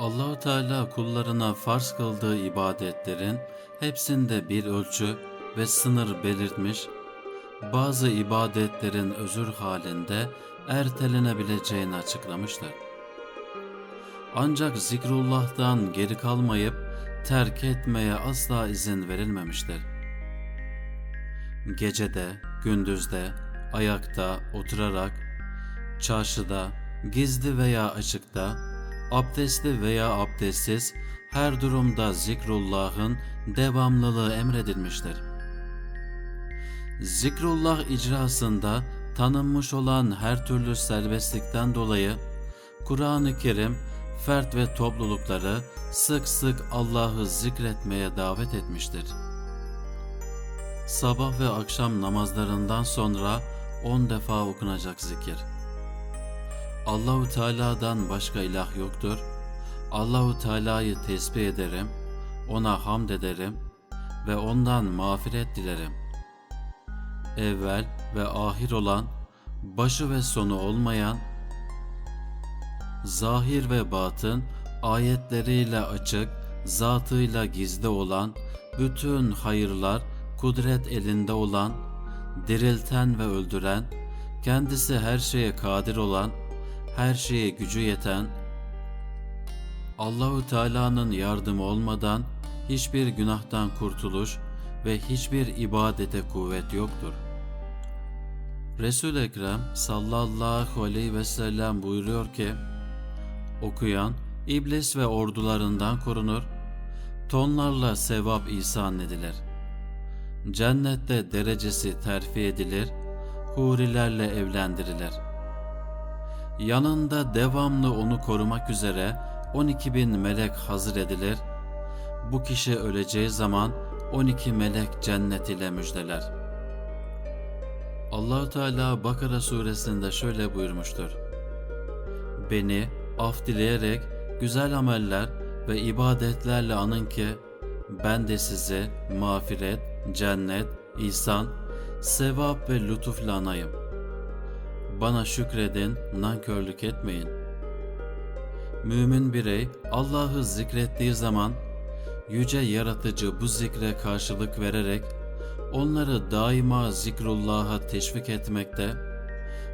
Allahu Teala kullarına farz kıldığı ibadetlerin hepsinde bir ölçü ve sınır belirtmiş, bazı ibadetlerin özür halinde ertelenebileceğini açıklamıştır. Ancak zikrullah'tan geri kalmayıp terk etmeye asla izin verilmemiştir. Gecede, gündüzde, ayakta, oturarak, çarşıda, gizli veya açıkta, abdestli veya abdestsiz her durumda zikrullah'ın devamlılığı emredilmiştir. Zikrullah icrasında tanınmış olan her türlü serbestlikten dolayı Kur'an-ı Kerim fert ve toplulukları sık sık Allah'ı zikretmeye davet etmiştir. Sabah ve akşam namazlarından sonra on defa okunacak zikir. Allahu Teala'dan başka ilah yoktur. Allahu Teala'yı tesbih ederim, ona hamd ederim ve ondan mağfiret dilerim. Evvel ve ahir olan, başı ve sonu olmayan, zahir ve batın, ayetleriyle açık, zatıyla gizli olan, bütün hayırlar kudret elinde olan, dirilten ve öldüren, kendisi her şeye kadir olan, her şeye gücü yeten, Allahu Teala'nın yardımı olmadan hiçbir günahtan kurtuluş ve hiçbir ibadete kuvvet yoktur. Resul Ekrem sallallahu aleyhi ve sellem buyuruyor ki: Okuyan iblis ve ordularından korunur, tonlarla sevap ihsan edilir. Cennette derecesi terfi edilir, hurilerle evlendirilir. Yanında devamlı onu korumak üzere 12 bin melek hazır edilir. Bu kişi öleceği zaman 12 melek cennet ile müjdeler. Allahu Teala Bakara suresinde şöyle buyurmuştur. Beni af dileyerek güzel ameller ve ibadetlerle anın ki ben de size mağfiret, cennet, ihsan, sevap ve lütufla anayım. Bana şükredin, nankörlük etmeyin. Mümin birey Allah'ı zikrettiği zaman yüce yaratıcı bu zikre karşılık vererek onları daima zikrullah'a teşvik etmekte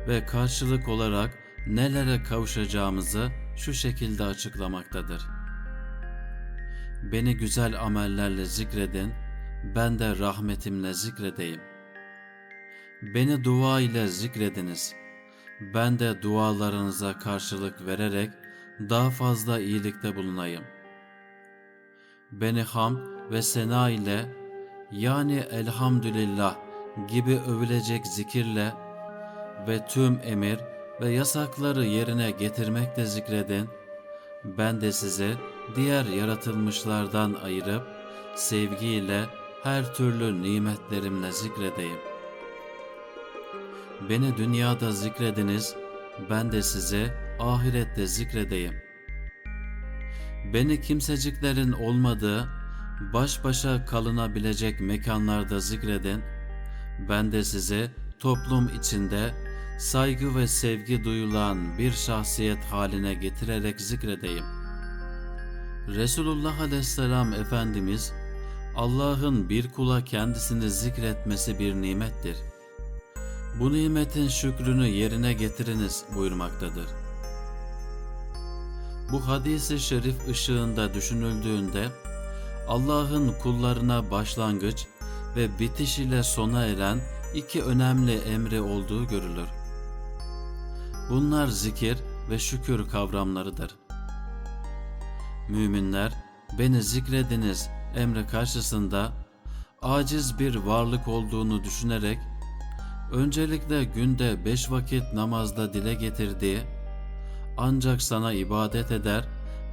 ve karşılık olarak nelere kavuşacağımızı şu şekilde açıklamaktadır. Beni güzel amellerle zikredin, ben de rahmetimle zikredeyim. Beni dua ile zikrediniz, ben de dualarınıza karşılık vererek daha fazla iyilikte bulunayım. Beni ham ve sena ile yani elhamdülillah gibi övülecek zikirle ve tüm emir ve yasakları yerine getirmekle zikredin. Ben de size diğer yaratılmışlardan ayırıp sevgiyle her türlü nimetlerimle zikredeyim. Beni dünyada zikrediniz, ben de size ahirette zikredeyim. Beni kimseciklerin olmadığı, baş başa kalınabilecek mekanlarda zikredin, ben de size toplum içinde saygı ve sevgi duyulan bir şahsiyet haline getirerek zikredeyim. Resulullah Aleyhisselam Efendimiz, Allah'ın bir kula kendisini zikretmesi bir nimettir. Bu nimetin şükrünü yerine getiriniz buyurmaktadır. Bu hadisi şerif ışığında düşünüldüğünde Allah'ın kullarına başlangıç ve bitiş ile sona eren iki önemli emri olduğu görülür. Bunlar zikir ve şükür kavramlarıdır. Müminler beni zikrediniz emri karşısında aciz bir varlık olduğunu düşünerek öncelikle günde beş vakit namazda dile getirdiği ancak sana ibadet eder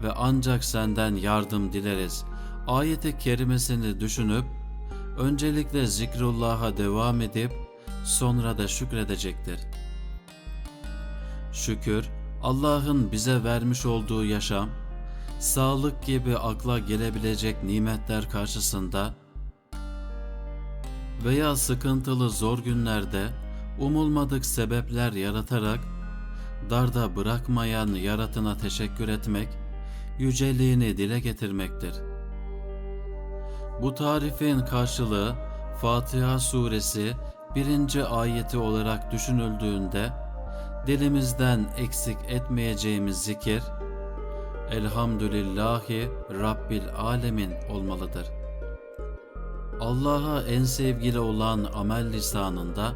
ve ancak senden yardım dileriz ayeti kerimesini düşünüp öncelikle zikrullah'a devam edip sonra da şükredecektir. Şükür, Allah'ın bize vermiş olduğu yaşam, sağlık gibi akla gelebilecek nimetler karşısında veya sıkıntılı zor günlerde umulmadık sebepler yaratarak darda bırakmayan yaratına teşekkür etmek, yüceliğini dile getirmektir. Bu tarifin karşılığı Fatiha suresi birinci ayeti olarak düşünüldüğünde dilimizden eksik etmeyeceğimiz zikir Elhamdülillahi Rabbil Alemin olmalıdır. Allah'a en sevgili olan amel lisanında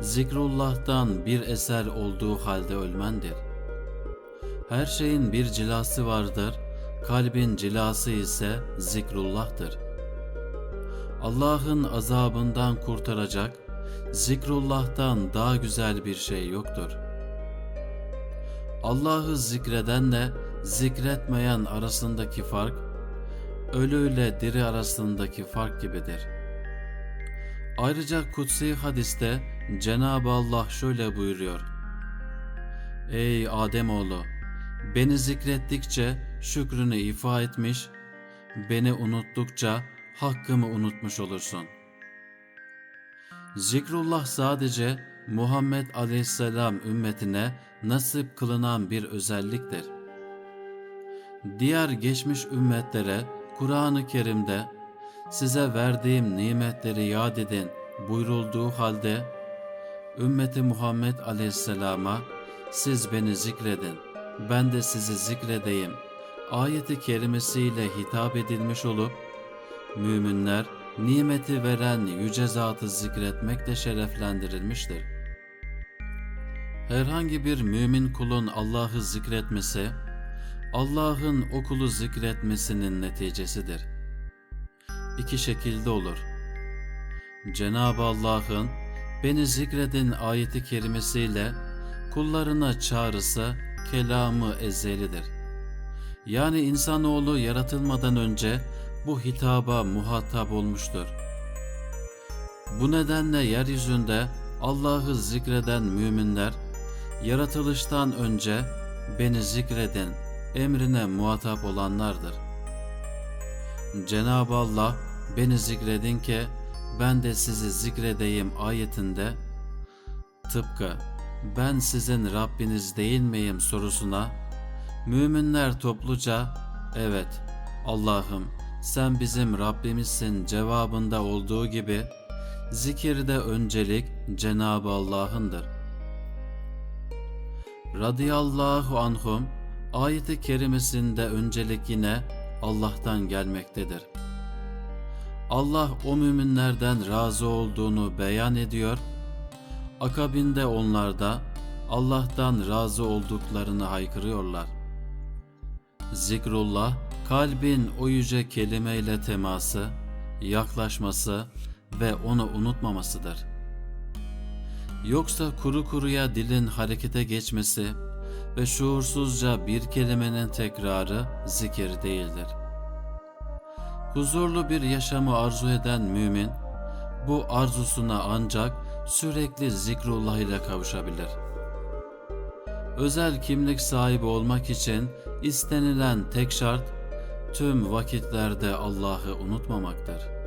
zikrullah'tan bir eser olduğu halde ölmendir. Her şeyin bir cilası vardır, kalbin cilası ise zikrullah'tır. Allah'ın azabından kurtaracak, zikrullah'tan daha güzel bir şey yoktur. Allah'ı zikredenle zikretmeyen arasındaki fark, ölü ile diri arasındaki fark gibidir. Ayrıca kutsi hadiste Cenab-ı Allah şöyle buyuruyor. Ey Ademoğlu! Beni zikrettikçe şükrünü ifa etmiş, beni unuttukça hakkımı unutmuş olursun. Zikrullah sadece Muhammed Aleyhisselam ümmetine nasip kılınan bir özelliktir. Diğer geçmiş ümmetlere Kur'an-ı Kerim'de size verdiğim nimetleri yad edin buyurulduğu halde ümmeti Muhammed Aleyhisselam'a siz beni zikredin, ben de sizi zikredeyim ayeti kerimesiyle hitap edilmiş olup müminler nimeti veren yüce zatı zikretmekle şereflendirilmiştir. Herhangi bir mümin kulun Allah'ı zikretmesi, Allah'ın o kulu zikretmesinin neticesidir. İki şekilde olur. Cenab-ı Allah'ın beni zikredin ayeti kerimesiyle kullarına çağrısı kelamı ezelidir. Yani insanoğlu yaratılmadan önce bu hitaba muhatap olmuştur. Bu nedenle yeryüzünde Allah'ı zikreden müminler yaratılıştan önce beni zikredin emrine muhatap olanlardır. Cenab-ı Allah beni zikredin ki ben de sizi zikredeyim ayetinde tıpkı ben sizin Rabbiniz değil miyim sorusuna müminler topluca evet Allah'ım sen bizim Rabbimizsin cevabında olduğu gibi zikirde öncelik Cenab-ı Allah'ındır. Radiyallahu anhum ayeti kerimesinde öncelik yine Allah'tan gelmektedir. Allah o müminlerden razı olduğunu beyan ediyor, akabinde onlar da Allah'tan razı olduklarını haykırıyorlar. Zikrullah, kalbin o yüce kelimeyle teması, yaklaşması ve onu unutmamasıdır. Yoksa kuru kuruya dilin harekete geçmesi ve şuursuzca bir kelimenin tekrarı zikir değildir. Huzurlu bir yaşamı arzu eden mümin, bu arzusuna ancak sürekli zikrullah ile kavuşabilir. Özel kimlik sahibi olmak için istenilen tek şart, tüm vakitlerde Allah'ı unutmamaktır.